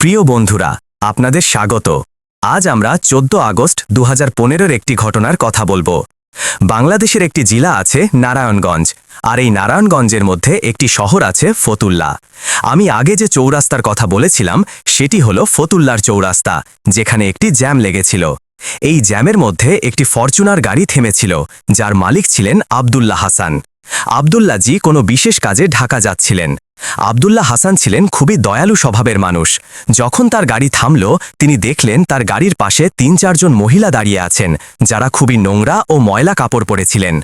প্রিয় বন্ধুরা, আপনাদের স্বাগত। আজ আমরা চোদ্দ আগস্ট দু হাজার একটি ঘটনার কথা বলব। বাংলাদেশের একটি জেলা আছে নারায়ণগঞ্জ, আর এই নারায়ণগঞ্জের মধ্যে একটি শহর আছে ফতুল্লা। আমি আগে যে চৌরাস্তার কথা বলেছিলাম, সেটি হলো ফতুল্লার চৌরাস্তা, যেখানে একটি জ্যাম লেগেছিল। এই জ্যামের মধ্যে একটি ফরচুনার গাড়ি থেমেছিল, যার মালিক ছিলেন আবদুল্লাহ হাসান। আবদুল্লাহ জি কোনো বিশেষ কাজে ঢাকা যাচ্ছিলেন। আবদুল্লাহ হাসান ছিলেন খুবই দয়ালু স্বভাবের মানুষ। যখন তার গাড়ি থামল, তিনি দেখলেন তার গাড়ির পাশে তিন চারজন মহিলা দাঁড়িয়ে আছেন, যারা খুবই নোংরা ও ময়লা কাপড় পরেছিলেন।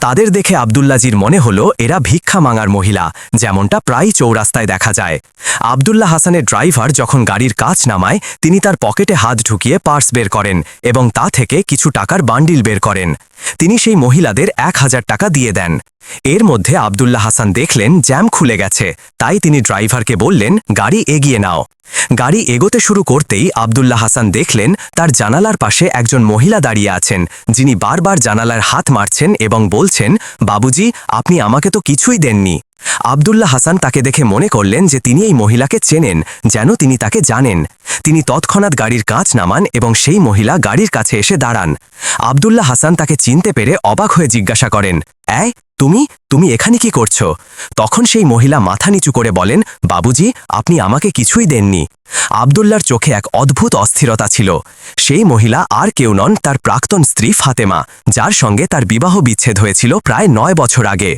তাদের দেখে আবদুল্লাজির মনে হল, এরা ভিক্ষা মাঙার মহিলা, যেমনটা প্রায় চৌরাস্তায় দেখা যায়। আবদুল্লাহ হাসানের ড্রাইভার যখন গাড়ির কাজ নামায়, তিনি তার পকেটে হাত ঢুকিয়ে পার্স বের করেন এবং তা থেকে কিছু টাকার বান্ডিল বের করেন। তিনি সেই মহিলাদের এক হাজার টাকা দিয়ে দেন। এর মধ্যে আবদুল্লাহ হাসান দেখলেন, জ্যাম খুলে গেছে। তাই তিনি ড্রাইভারকে বললেন, গাড়ি এগিয়ে নাও। গাড়ি এগোতে শুরু করতেই আবদুল্লাহ হাসান দেখলেন তার জানালার পাশে একজন মহিলা দাঁড়িয়ে আছেন, যিনি বারবার জানালার হাত মারছেন এবং বলছেন, বাবুজি, আপনি আমাকে তো কিছুই দেননি। আবদুল্লাহ হাসান তাকে দেখে মনে করলেন যে তিনি এই মহিলাকে চেনেন, যেন তিনি তাকে জানেন। তিনি তৎক্ষণাৎ গাড়ির কাঁচ নামান এবং সেই মহিলা গাড়ির কাছে এসে দাঁড়ান। আবদুল্লাহ হাসান তাকে চিনতে পেরে অবাক হয়ে জিজ্ঞাসা করেন অ্যায় তুমি? তুমি এখানে কি করছ? তখন সেই মহিলা মাথা নিচু করে বলেন, বাবুজি, আপনি আমাকে কিছুই দেননি। আবদুল্লার চোখে এক অদ্ভুত অস্থিরতা ছিল। সেই মহিলা আর কেউ নন, তার প্রাক্তন স্ত্রী ফাতেমা, যার সঙ্গে তার বিবাহ বিচ্ছেদ হয়েছিল প্রায় নয় বছর আগে।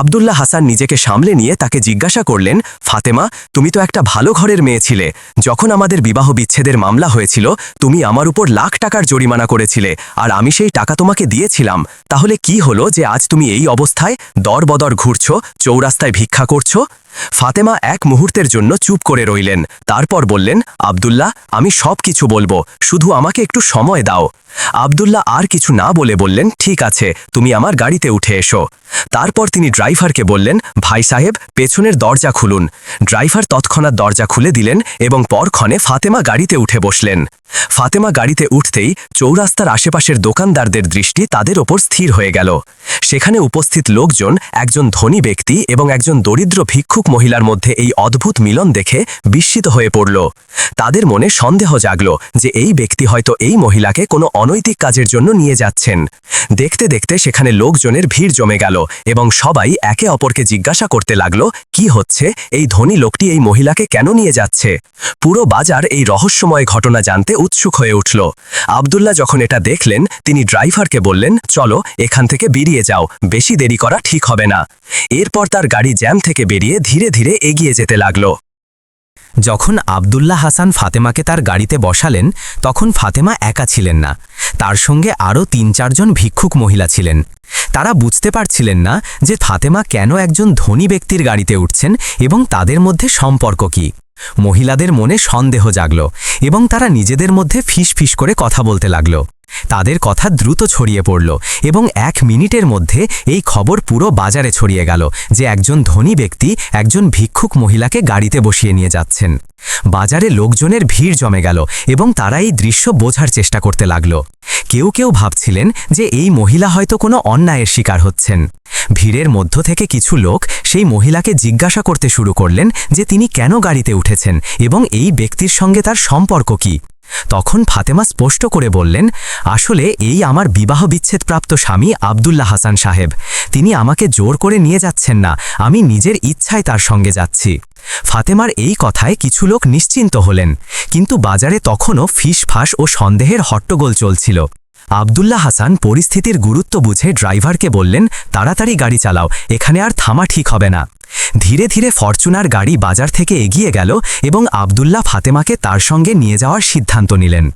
আবদুল্লাহ হাসান নিজেকে সামলে নিয়ে তাকে জিজ্ঞাসা করলেন, ফাতেমা, তুমি তো একটা ভালো ঘরের মেয়ে ছিলে। যখন আমাদের বিবাহ বিচ্ছেদের মামলা হয়েছিল, তুমি আমার উপর লাখ টাকার জরিমানা করেছিলে, আর আমি সেই টাকা তোমাকে দিয়েছিলাম। তাহলে কি হলো যে আজ তুমি এই অবস্থায় দরবদর ঘুরছ, চৌরাস্তায় ভিক্ষা করছ? ফাতেমা এক মুহূর্তের জন্য চুপ করে রইলেন। তারপর বললেন, আবদুল্লাহ, আমি সব কিছু বলব, শুধু আমাকে একটু সময় দাও। আবদুল্লাহ আর কিছু না বলে বললেন, ঠিক আছে, তুমি আমার গাড়িতে উঠে এসো। তারপর তিনি ড্রাইভারকে বললেন, ভাই সাহেব, পেছনের দরজা খুলুন। ড্রাইভার তৎক্ষণাৎ দরজা খুলে দিলেন এবং পরক্ষণে ফাতেমা গাড়িতে উঠে বসলেন। ফাতেমা গাড়িতে উঠতেই চৌরাস্তার আশেপাশের দোকানদারদের দৃষ্টি তাদের ওপর স্থির হয়ে গেল। সেখানে উপস্থিত লোকজন একজন ধনী ব্যক্তি এবং একজন দরিদ্র ভিক্ষুক মহিলার মধ্যে এই অদ্ভুত মিলন দেখে বিস্মিত হয়ে পড়ল। তাদের মনে সন্দেহ জাগল যে এই ব্যক্তি হয়তো এই মহিলাকে কোনো অনৈতিক কাজের জন্য নিয়ে যাচ্ছেন। দেখতে দেখতে সেখানে লোকজনের ভিড় জমে গেল এবং সবাই একে অপরকে জিজ্ঞাসা করতে লাগল, কি হচ্ছে? এই ধনী লোকটি এই মহিলাকে কেন নিয়ে যাচ্ছে? পুরো বাজার এই রহস্যময় ঘটনা জানতে উৎসুক হয়ে উঠল। আবদুল্লাহ যখন এটা দেখলেন, তিনি ড্রাইভারকে বললেন, চলো, এখান থেকে বেরিয়ে যাও, বেশি দেরি করা ঠিক হবে না। এরপর তার গাড়ি জ্যাম থেকে বেরিয়ে ধীরে ধীরে এগিয়ে যেতে লাগল। যখন আবদুল্লাহ হাসান ফাতেমাকে তার গাড়িতে বসালেন, তখন ফাতেমা একা ছিলেন না। তার সঙ্গে আরও তিন চারজন ভিক্ষুক মহিলা ছিলেন। তারা বুঝতে পারছিলেন না যে ফাতেমা কেন একজন ধনী ব্যক্তির গাড়িতে উঠছেন এবং তাদের মধ্যে সম্পর্ক কি। মহিলাদের মনে সন্দেহ জাগল এবং তারা নিজেদের মধ্যে ফিস ফিস করে কথা বলতে লাগল। তাদের কথা দ্রুত ছড়িয়ে পড়ল এবং এক মিনিটের মধ্যে এই খবর পুরো বাজারে ছড়িয়ে গেল যে একজন ধনী ব্যক্তি একজন ভিক্ষুক মহিলাকে গাড়িতে বসিয়ে নিয়ে যাচ্ছেন। বাজারে লোকজনের ভিড় জমে গেল এবং তারা এই দৃশ্য বোঝার চেষ্টা করতে লাগল। কেউ কেউ ভাবছিলেন যে এই মহিলা হয়তো কোনো অন্যায়ের শিকার হচ্ছেন। ভিড়ের মধ্য থেকে কিছু লোক সেই মহিলাকে জিজ্ঞাসা করতে শুরু করলেন যে তিনি কেন গাড়িতে উঠেছেন এবং এই ব্যক্তির সঙ্গে তার সম্পর্ক কি। তখন ফাতেমা স্পষ্ট করে বললেন, আসলে এই আমার বিবাহ বিচ্ছেদপ্রাপ্ত স্বামী আবদুল্লাহ হাসান সাহেব। তিনি আমাকে জোর করে নিয়ে যাচ্ছেন না, আমি নিজের ইচ্ছায় তার সঙ্গে যাচ্ছি। ফাতেমার এই কথায় কিছু লোক নিশ্চিন্ত হলেন, কিন্তু বাজারে তখনও ফিসফাস ও সন্দেহের হট্টগোল চলছিল। আবদুল্লাহ হাসান পরিস্থিতির গুরুত্ব বুঝে ড্রাইভারকে বললেন, তাড়াতাড়ি গাড়ি চালাও, এখানে আর থামা ঠিক হবে না। ধীরে ধীরে ফরচুনার গাড়ি বাজার থেকে এগিয়ে গেল এবং আবদুল্লাহ ফাতেমাকে তার সঙ্গে নিয়ে যাওয়ার সিদ্ধান্ত নিলেন।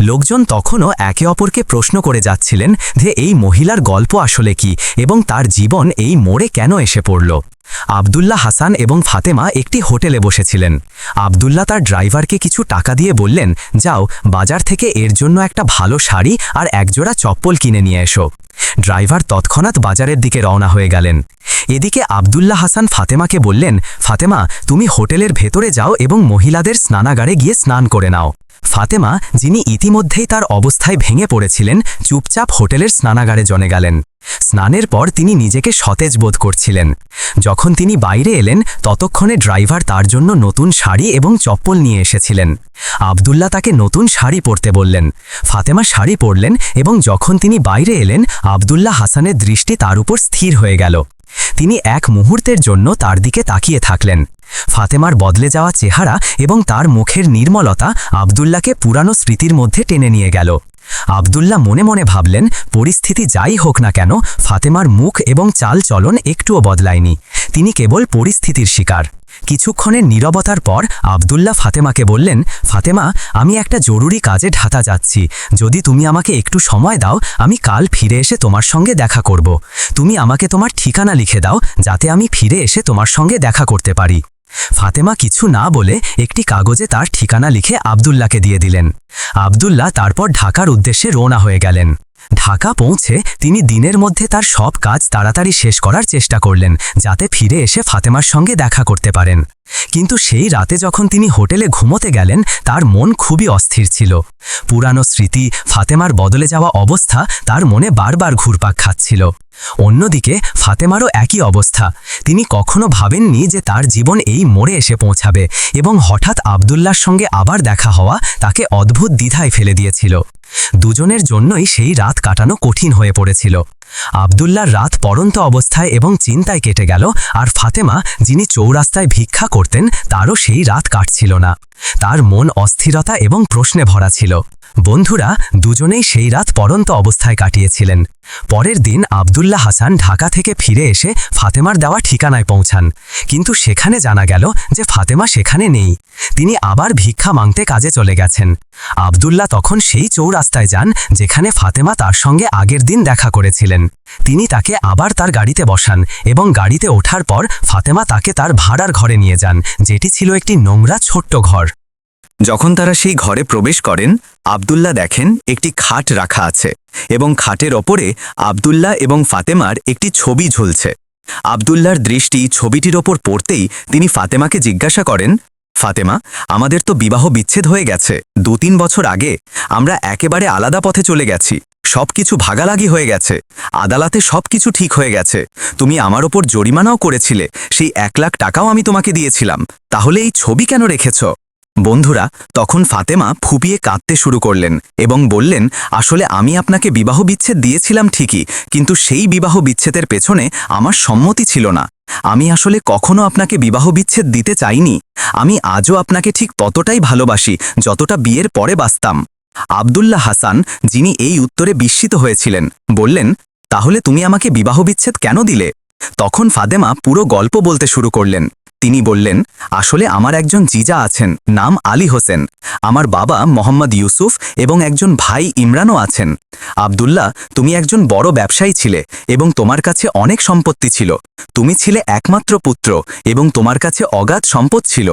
লোকজন তখনও একে অপরকে প্রশ্ন করে যাচ্ছিলেন যে, এই মহিলার গল্প আসলে কি এবং তার জীবন এই মোড়ে কেন এসে পড়ল? আবদুল্লাহ হাসান এবং ফাতেমা একটি হোটেলে বসেছিলেন। আবদুল্লাহ তার ড্রাইভারকে কিছু টাকা দিয়ে বললেন, যাও, বাজার থেকে এর জন্য একটা ভালো শাড়ি আর একজোড়া চপ্পল কিনে নিয়ে এসো। ড্রাইভার তৎক্ষণাৎ বাজারের দিকে রওনা হয়ে গেলেন। এদিকে আবদুল্লাহ হাসান ফাতেমাকে বললেন, ফাতেমা, তুমি হোটেলের ভেতরে যাও এবং মহিলাদের স্নানাগারে গিয়ে স্নান করে নাও। ফাতেমা, যিনি ইতিমধ্যেই তার অবস্থায় ভেঙে পড়েছিলেন, চুপচাপ হোটেলের স্নানাগারে জনে গেলেন। স্নানের পর তিনি নিজেকে সতেজ বোধ করছিলেন। যখন তিনি বাইরে এলেন, ততক্ষণে ড্রাইভার তার জন্য নতুন শাড়ি এবং চপ্পল নিয়ে এসেছিলেন। আবদুল্লাহ তাকে নতুন শাড়ি পরতে বললেন। ফাতেমা শাড়ি পরলেন এবং যখন তিনি বাইরে এলেন, আবদুল্লাহ হাসানের দৃষ্টি তার উপর স্থির হয়ে গেল। তিনি এক মুহূর্তের জন্য তার দিকে তাকিয়ে থাকলেন। ফাতেমার বদলে যাওয়া চেহারা এবং তার মুখের নির্মলতা আবদুল্লাহকে পুরানো স্মৃতির মধ্যে টেনে নিয়ে গেল। আবদুল্লাহ মনে মনে ভাবলেন, পরিস্থিতি যাই হোক না কেন, ফাতেমার মুখ এবং চাল চলন একটুও বদলায়নি। তিনি কেবল পরিস্থিতির শিকার। কিছুক্ষণের নীরবতার পর আবদুল্লাহ ফাতেমাকে বললেন, ফাতেমা, আমি একটা জরুরি কাজে ঢাকা যাচ্ছি। যদি তুমি আমাকে একটু সময় দাও, আমি কাল ফিরে এসে তোমার সঙ্গে দেখা করব। তুমি আমাকে তোমার ঠিকানা লিখে দাও, যাতে আমি ফিরে এসে তোমার সঙ্গে দেখা করতে পারি। ফাতেমা কিছু না বলে একটি কাগজে তার ঠিকানা লিখে আবদুল্লাকে দিয়ে দিলেন। আবদুল্লাহ তারপর ঢাকার উদ্দেশ্যে রওনা হয়ে গেলেন। ঢাকা পৌঁছে তিনি দিনের মধ্যে তার সব কাজ তাড়াতাড়ি শেষ করার চেষ্টা করলেন, যাতে ফিরে এসে ফাতেমার সঙ্গে দেখা করতে পারেন। কিন্তু সেই রাতে যখন তিনি হোটেলে ঘুমোতে গেলেন, তার মন খুবই অস্থির ছিল। পুরানো স্মৃতি, ফাতেমার বদলে যাওয়া অবস্থা তার মনে বারবার ঘুরপাক খাচ্ছিল। অন্যদিকে, ফাতেমারও একই অবস্থা। তিনি কখনো ভাবেননি যে তার জীবন এই মোড়ে এসে পৌঁছাবে এবং হঠাৎ আবদুল্লার সঙ্গে আবার দেখা হওয়া তাকে অদ্ভুত দ্বিধায় ফেলে দিয়েছিল। দুজনের জন্যই সেই রাত কাটানো কঠিন হয়ে পড়েছিল। আবদুল্লার রাত পরন্ত অবস্থায় এবং চিন্তায় কেটে গেল, আর ফাতেমা, যিনি চৌরাস্তায় ভিক্ষা করতেন, তারও সেই রাত কাটছিল না। তার মন অস্থিরতা এবং প্রশ্নে ভরা ছিল। বন্ধুরা দুজনেই সেই রাত পরন্ত অবস্থায় কাটিয়েছিলেন। পরের দিন আবদুল্লাহ হাসান ঢাকা থেকে ফিরে এসে ফাতেমার দেওয়া ঠিকানায় পৌঁছান। কিন্তু সেখানে জানা গেল যে ফাতেমা সেখানে নেই। তিনি আবার ভিক্ষা মাংতে কাজে চলে গেছেন। আবদুল্লাহ তখন সেই চৌরাস্তায় যান যেখানে ফাতেমা তার সঙ্গে আগের দিন দেখা করেছিলেন। তিনি তাকে আবার তার গাড়িতে বসান এবং গাড়িতে ওঠার পর ফাতেমা তাকে তার ভাড়ার ঘরে নিয়ে যান, যেটি ছিল একটি নোংরা ছোট্ট ঘর। যখন তারা সেই ঘরে প্রবেশ করেন, আবদুল্লাহ দেখেন একটি খাট রাখা আছে এবং খাটের ওপরে আবদুল্লাহ এবং ফাতেমার একটি ছবি ঝুলছে। আবদুল্লার দৃষ্টি ছবিটির ওপর পড়তেই তিনি ফাতেমাকে জিজ্ঞাসা করেন, ফাতেমা, আমাদের তো বিবাহ বিচ্ছেদ হয়ে গেছে। দু তিন বছর আগে আমরা একেবারে আলাদা পথে চলে গেছি। সবকিছু ভাগালাগি হয়ে গেছে। আদালতে সবকিছু ঠিক হয়ে গেছে। তুমি আমার ওপর জরিমানাও করেছিলে। সেই এক লাখ টাকাও আমি তোমাকে দিয়েছিলাম। তাহলে এই ছবি কেন রেখেছ? বন্ধুরা, তখন ফাতেমা ফুপিয়ে কাঁদতে শুরু করলেন এবং বললেন, আসলে আমি আপনাকে বিবাহ বিচ্ছেদ দিয়েছিলাম ঠিকই, কিন্তু সেই বিবাহ বিচ্ছেদের পেছনে আমার সম্মতি ছিল না। আমি আসলে কখনো আপনাকে বিবাহ বিচ্ছেদ দিতে চাইনি। আমি আজও আপনাকে ঠিক ততটাই ভালোবাসি, যতটা বিয়ের পরে বাঁচতাম। আবদুল্লাহ হাসান, যিনি এই উত্তরে বিস্মিত হয়েছিলেন, বললেন, তাহলে তুমি আমাকে বিবাহ বিচ্ছেদ কেন দিলে? তখন ফাদেমা পুরো গল্প বলতে শুরু করলেন। তিনি বললেন, আসলে আমার একজন জিজা আছেন, নাম আলী হোসেন। আমার বাবা মোহাম্মদ ইউসুফ এবং একজন ভাই ইমরানও আছেন। আবদুল্লাহ, তুমি একজন বড় ব্যবসায়ী ছিলে এবং তোমার কাছে অনেক সম্পত্তি ছিল। তুমি ছিলে একমাত্র পুত্র এবং তোমার কাছে অগাধ সম্পদ ছিল।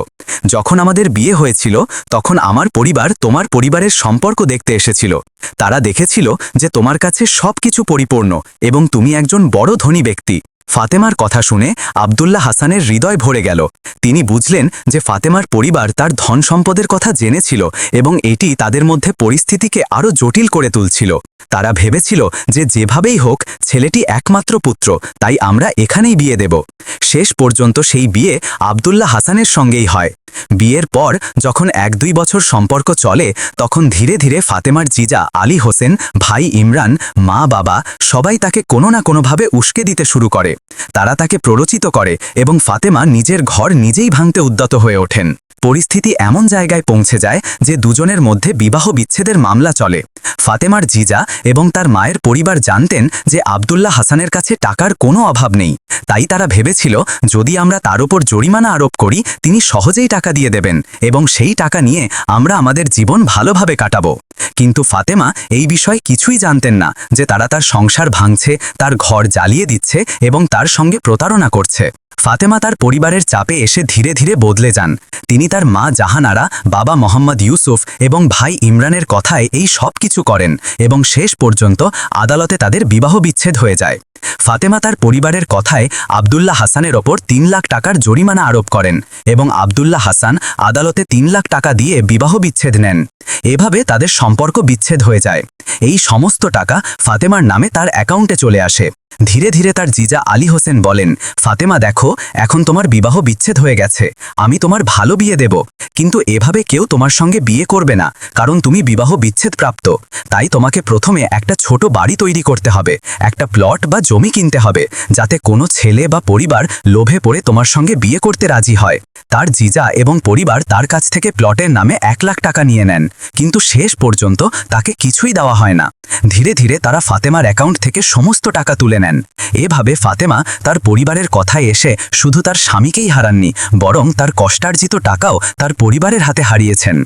যখন আমাদের বিয়ে হয়েছিল, তখন আমার পরিবার তোমার পরিবারের সম্পর্ক দেখতে এসেছিল। তারা দেখেছিল যে তোমার কাছে সবকিছু পরিপূর্ণ এবং তুমি একজন বড় ধনী ব্যক্তি। ফাতেমার কথা শুনে আবদুল্লাহ হাসানের হৃদয় ভরে গেল। তিনি বুঝলেন যে ফাতেমার পরিবার তার ধন সম্পদের কথা জেনেছিল এবং এটি তাদের মধ্যে পরিস্থিতিকে আরও জটিল করে তুলছিল। তারা ভেবেছিল যে যেভাবেই হোক, ছেলেটি একমাত্র পুত্র, তাই আমরা এখানেই বিয়ে দেব। শেষ পর্যন্ত সেই বিয়ে আবদুল্লাহ হাসানের সঙ্গেই হয়। বিয়ের পর যখন এক দুই বছর সম্পর্ক চলে, তখন ধীরে ধীরে ফাতেমার জিজা আলী হোসেন, ভাই ইমরান, মা বাবা সবাই তাকে কোনো না কোনোভাবে উস্কে দিতে শুরু করে। তারা তাকে প্ররোচিত করে এবং ফাতেমা নিজের ঘর নিজেই ভাঙতে উদ্যত হয়ে ওঠেন। পরিস্থিতি এমন জায়গায় পৌঁছে যায় যে দুজনের মধ্যে বিবাহ বিচ্ছেদের মামলা চলে। ফাতেমার জিজা এবং তার মায়ের পরিবার জানতেন যে আবদুল্লাহ হাসানের কাছে টাকার কোনো অভাব নেই। তাই তারা ভেবেছিল, যদি আমরা তার উপর জরিমানা আরোপ করি, তিনি সহজেই টাকা দিয়ে দেবেন এবং সেই টাকা নিয়ে আমরা আমাদের জীবন ভালোভাবে কাটাবো। কিন্তু ফাতেমা এই বিষয়ে কিছুই জানতেন না যে তারা তার সংসার ভাঙছে, তার ঘর জ্বালিয়ে দিচ্ছে এবং তার সঙ্গে প্রতারণা করছে। ফাতেমা তার পরিবারের চাপে এসে ধীরে ধীরে বদলে যান। তিনি তার মা জাহানারা, বাবা মোহাম্মদ ইউসুফ এবং ভাই ইমরানের কথায় এই সব কিছু করেন এবং শেষ পর্যন্ত আদালতে তাদের বিবাহ বিচ্ছেদ হয়ে যায়। ফাতেমা তার পরিবারের কথায় আবদুল্লাহ হাসানের ওপর তিন লাখ টাকার জরিমানা আরোপ করেন এবং আবদুল্লাহ হাসান আদালতে তিন লাখ টাকা দিয়ে বিবাহ বিচ্ছেদ নেন। এভাবে তাদের সম্পর্ক বিচ্ছেদ হয়ে যায়। এই সমস্ত টাকা ফাতেমার নামে তার অ্যাকাউন্টে চলে আসে। ধীরে ধীরে তার জিজা আলী হোসেন বলেন, ফাতেমা, দেখো, এখন তোমার বিবাহ বিচ্ছেদ হয়ে গেছে। আমি তোমার ভালো বিয়ে দেব। কিন্তু এভাবে কেউ তোমার সঙ্গে বিয়ে করবে না, কারণ তুমি বিবাহ বিচ্ছেদ প্রাপ্ত। তাই তোমাকে প্রথমে একটা ছোট বাড়ি তৈরি করতে হবে, একটা প্লট বা জমি কিনতে হবে, যাতে কোনো ছেলে বা পরিবার লোভে পড়ে তোমার সঙ্গে বিয়ে করতে রাজি হয়। তার জিজা এবং পরিবার তার কাছ থেকে প্লটের নামে এক লাখ টাকা নিয়ে নেন, কিন্তু শেষ পর্যন্ত তাকে কিছুই দেওয়া হয় না। ধীরে ধীরে তারা ফাতেমার অ্যাকাউন্ট থেকে সমস্ত টাকা তুলে নেন। এভাবে ফাতেমা তার পরিবারের কথায় এসে শুধু তার স্বামীকেই হারাননি, বরং তার কষ্টার্জিত টাকাও তার পরিবারের হাতে হারিয়েছেন।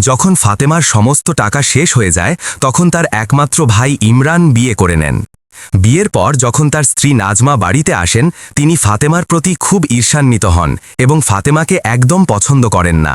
যখন ফাতেমার সমস্ত টাকা শেষ হয়ে যায়, তখন তার একমাত্র ভাই ইমরান বিয়ে করে নেন। বিয়ের পর যখন তার স্ত্রী নাজমা বাড়িতে আসেন, তিনি ফাতেমার প্রতি খুব ঈর্ষান্বিত হন এবং ফাতেমাকে একদম পছন্দ করেন না।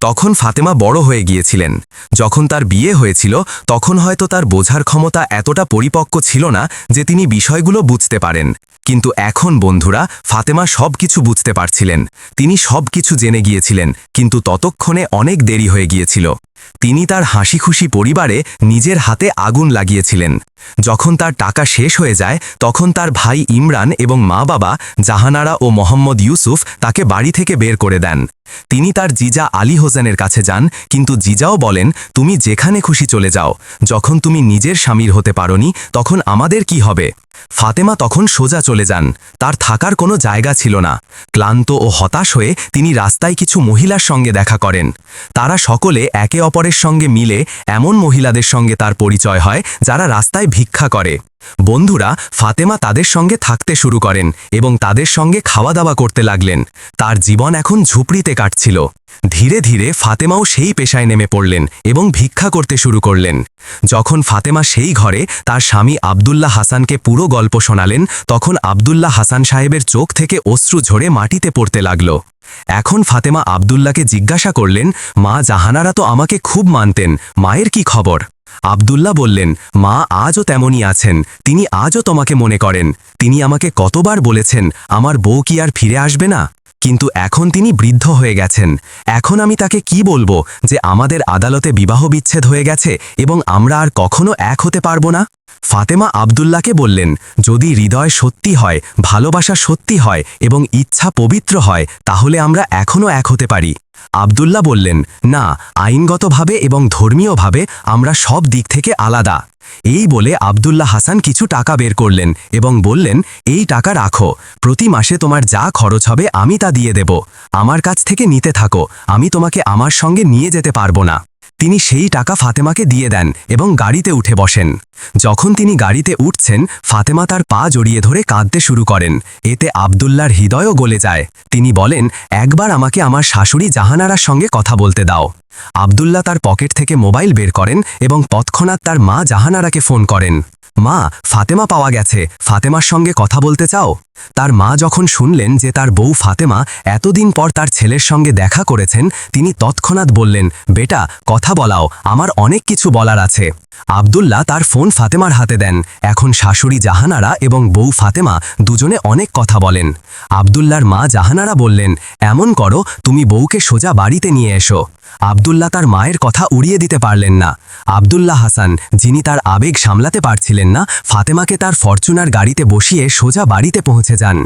তখন ফাতেমা বড় হয়ে গিয়েছিলেন। যখন তার বিয়ে হয়েছিল, তখন হয়তো তার বোঝার ক্ষমতা এতটা পরিপক্ক ছিল না যে তিনি বিষয়গুলো বুঝতে পারেন। কিন্তু এখন, বন্ধুরা, ফাতেমা সব কিছু বুঝতে পারছিলেন। তিনি সব কিছু জেনে গিয়েছিলেন, কিন্তু ততক্ষণে অনেক দেরি হয়ে গিয়েছিল। তিনি তার হাসিখুশি পরিবারে নিজের হাতে আগুন লাগিয়েছিলেন। যখন তার টাকা শেষ হয়ে যায়, তখন তার ভাই ইমরান এবং মা বাবা জাহানারা ও মোহাম্মদ ইউসুফ তাকে বাড়ি থেকে বের করে দেন। তিনি তার জিজা আলী হোসেনের কাছে যান, কিন্তু জিজাও বলেন, তুমি যেখানে খুশি চলে যাও। যখন তুমি নিজের স্বামীর হতে পারোনি, তখন আমাদের কি হবে? ফাতেমা তখন সোজা চলে যান। তার থাকার কোনো জায়গা ছিল না। ক্লান্ত ও হতাশ হয়ে তিনি রাস্তায় কিছু মহিলার সঙ্গে দেখা করেন। তারা সকলে একে অপরের সঙ্গে মিলে এমন মহিলাদের সঙ্গে তার পরিচয় হয় যারা রাস্তায় ভিক্ষা করে। বন্ধুরা, ফাতেমা তাদের সঙ্গে থাকতে শুরু করেন এবং তাদের সঙ্গে খাওয়া দাওয়া করতে লাগলেন। তার জীবন এখন ঝুপড়িতে কাটছিল। ধীরে ধীরে ফাতেমাও সেই পেশায় নেমে পড়লেন এবং ভিক্ষা করতে শুরু করলেন। যখন ফাতেমা সেই ঘরে তার স্বামী আবদুল্লাহ হাসানকে পুরো গল্প শোনালেন, তখন আবদুল্লাহ হাসান সাহেবের চোখ থেকে অশ্রু ঝরে মাটিতে পড়তে লাগল। এখন ফাতেমা আবদুল্লাকে জিজ্ঞাসা করলেন, মা, জাহানারা তো আমাকে খুব মানতেন, মায়ের কি খবর? আবদুল্লাহ বললেন, মা আজও তেমনই আছেন। তিনি আজও তোমাকে মনে করেন। তিনি আমাকে কতবার বলেছেন, আমার বউ কি আর ফিরে আসবে না? কিন্তু এখন তিনি বৃদ্ধ হয়ে গেছেন। এখন আমি তাকে কি বলব যে আমাদের আদালতে বিবাহ বিচ্ছেদ হয়ে গেছে এবং আমরা আর কখনো এক হতে পারব না? ফাতেমা আবদুল্লাহকে বললেন, যদি হৃদয় সত্যি হয়, ভালোবাসা সত্যি হয় এবং ইচ্ছা পবিত্র হয়, তাহলে আমরা এখনও এক হতে পারি। আবদুল্লাহ বললেন, না, আইনগতভাবে এবং ধর্মীয়ভাবে আমরা সব দিক থেকে আলাদা। এই বলে আবদুল্লাহ হাসান কিছু টাকা বের করলেন এবং বললেন, এই টাকা রাখো, প্রতি মাসে তোমার যা খরচ হবে আমি তা দিয়ে দেব। আমার কাছ থেকে নিতে থাকো, আমি তোমাকে আমার সঙ্গে নিয়ে যেতে পারব না। তিনি সেই টাকা ফাতেমাকে দিয়ে দেন এবং গাড়িতে উঠে বসেন। যখন তিনি গাড়িতে উঠছেন, ফাতেমা তার পা জড়িয়ে ধরে কাঁদতে শুরু করেন। এতে আবদুল্লার হৃদয়ও গলে যায়। তিনি বলেন, একবার আমাকে আমার শাশুড়ি জাহানারার সঙ্গে কথা বলতে দাও। আবদুল্লা তার পকেট থেকে মোবাইল বের করেন এবং তৎক্ষণাৎ তার মা জাহানারাকে ফোন করেন। মা, ফাতেমা পাওয়া গেছে। ফাতেমার সঙ্গে কথা বলতে চাও? তার মা যখন শুনলেন যে তার বউ ফাতেমা এতদিন পর তার ছেলের সঙ্গে দেখা করেছেন, তিনি তৎক্ষণাৎ বললেন, বেটা, কথা বলাও, আমার অনেক কিছু বলার আছে। আবদুল্লাহ তার ফোন ফাতেমার হাতে দেন। এখন শাশুড়ি জাহানারা এবং বউ ফাতেমা দুজনে অনেক কথা বলেন। আবদুল্লার মা জাহানারা বললেন, এমন করো, তুমি বউকে সোজা বাড়িতে নিয়ে এসো। আবদুল্লাহ তার মায়ের কথা উড়িয়ে দিতে পারলেন না। আবদুল্লাহ হাসান, যিনি তার আবেগ সামলাতে পারছিলেন না, ফাতেমাকে তার ফরচুনার গাড়িতে বসিয়ে সোজা বাড়িতে পৌঁছে যান।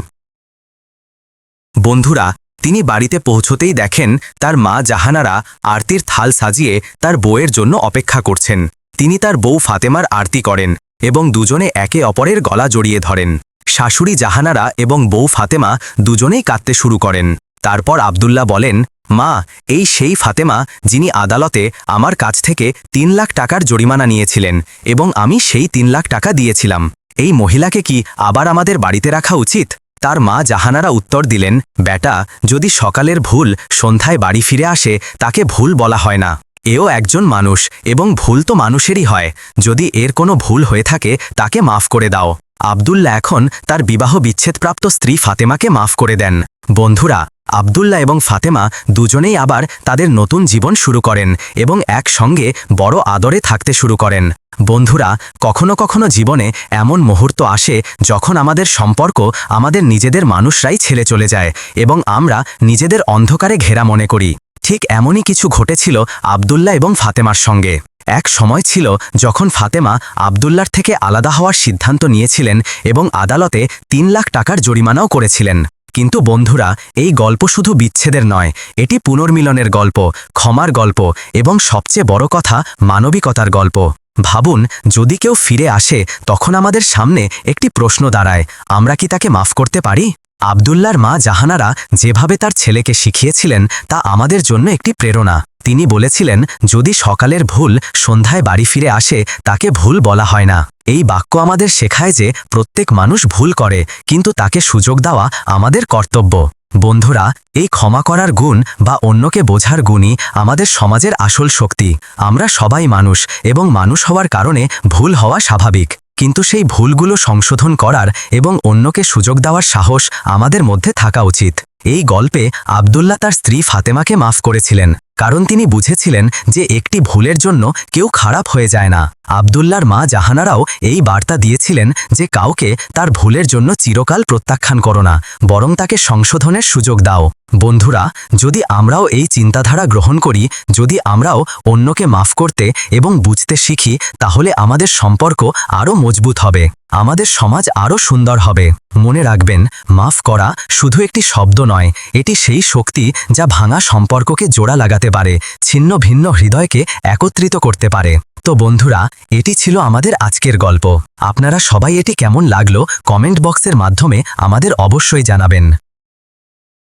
বন্ধুরা, তিনি বাড়িতে পৌঁছতেই দেখেন তার মা জাহানারা আরতির থাল সাজিয়ে তার বউয়ের জন্য অপেক্ষা করছেন। তিনি তার বউ ফাতেমার আরতি করেন এবং দুজনে একে অপরের গলা জড়িয়ে ধরেন। শাশুড়ি জাহানারা এবং বউ ফাতেমা দুজনেই কাঁদতে শুরু করেন। তারপর আবদুল্লাহ বলেন, মা, এই সেই ফাতেমা যিনি আদালতে আমার কাছ থেকে তিন লাখ টাকার জরিমানা নিয়েছিলেন এবং আমি সেই তিন লাখ টাকা দিয়েছিলাম। এই মহিলাকে কি আবার আমাদের বাড়িতে রাখা উচিত? তার মা জাহানারা উত্তর দিলেন, বেটা, যদি সকালের ভুল সন্ধ্যায় বাড়ি ফিরে আসে, তাকে ভুল বলা হয় না। এও একজন মানুষ এবং ভুল তো মানুষেরই হয়। যদি এর কোনো ভুল হয়ে থাকে, তাকে মাফ করে দাও। আবদুল্লা এখন তার বিবাহ বিচ্ছেদপ্রাপ্ত স্ত্রী ফাতেমাকে মাফ করে দেন। বন্ধুরা, আবদুল্লাহ এবং ফাতেমা দুজনেই আবার তাদের নতুন জীবন শুরু করেন এবং একসঙ্গে বড় আদরে থাকতে শুরু করেন। বন্ধুরা, কখনো কখনো জীবনে এমন মুহূর্ত আসে যখন আমাদের সম্পর্ক আমাদের নিজেদের মানুষরাই ছেলে চলে যায় এবং আমরা নিজেদের অন্ধকারে ঘেরা মনে করি। ঠিক এমনই কিছু ঘটেছিল আবদুল্লাহ এবং ফাতেমার সঙ্গে। এক সময় ছিল যখন ফাতেমা আবদুল্লার থেকে আলাদা হওয়ার সিদ্ধান্ত নিয়েছিলেন এবং আদালতে তিন লাখ টাকার জরিমানাও করেছিলেন। কিন্তু বন্ধুরা, এই গল্প শুধু বিচ্ছেদের নয়, এটি পুনর্মিলনের গল্প, ক্ষমার গল্প এবং সবচেয়ে বড় কথা মানবিকতার গল্প। ভাবুন, যদি কেউ ফিরে আসে, তখন আমাদের সামনে একটি প্রশ্ন দাঁড়ায়, আমরা কি তাকে মাফ করতে পারি? আবদুল্লার মা জাহানারা যেভাবে তার ছেলেকে শিখিয়েছিলেন তা আমাদের জন্য একটি প্রেরণা। তিনি বলেছিলেন, যদি সকালের ভুল সন্ধ্যায় বাড়ি ফিরে আসে, তাকে ভুল বলা হয় না। এই বাক্য আমাদের শেখায় যে প্রত্যেক মানুষ ভুল করে, কিন্তু তাকে সুযোগ দেওয়া আমাদের কর্তব্য। বন্ধুরা, এই ক্ষমা করার গুণ বা অন্যকে বোঝার গুণই আমাদের সমাজের আসল শক্তি। আমরা সবাই মানুষ এবং মানুষ হওয়ার কারণে ভুল হওয়া স্বাভাবিক। কিন্তু সেই ভুলগুলো সংশোধন করার এবং অন্যকে সুযোগ দেওয়ার সাহস আমাদের মধ্যে থাকা উচিত। এই গল্পে আবদুল্লাহ তার স্ত্রী ফাতেমাকে মাফ করেছিলেন, কারণ তিনি বুঝেছিলেন যে একটি ভুলের জন্য কেউ খারাপ হয়ে যায় না। আবদুল্লার মা জাহানারাও এই বার্তা দিয়েছিলেন যে কাউকে তার ভুলের জন্য চিরকাল প্রত্যাখ্যান করো না, বরং তাকে সংশোধনের সুযোগ দাও। বন্ধুরা, যদি আমরাও এই চিন্তাধারা গ্রহণ করি, যদি আমরাও অন্যকে মাফ করতে এবং বুঝতে শিখি, তাহলে আমাদের সম্পর্ক আরও মজবুত হবে, আমাদের সমাজ আরও সুন্দর হবে। মনে রাখবেন, মাফ করা শুধু একটি শব্দ নয়, এটি সেই শক্তি যা ভাঙা সম্পর্ককে জোড়া লাগাতে পারে, ছিন্ন ভিন্ন হৃদয়কে একত্রিত করতে পারে। তো বন্ধুরা, এটি ছিল আমাদের আজকের গল্প। আপনারা সবাই এটি কেমন লাগল, কমেন্ট বক্সের মাধ্যমে আমাদের অবশ্যই জানাবেন।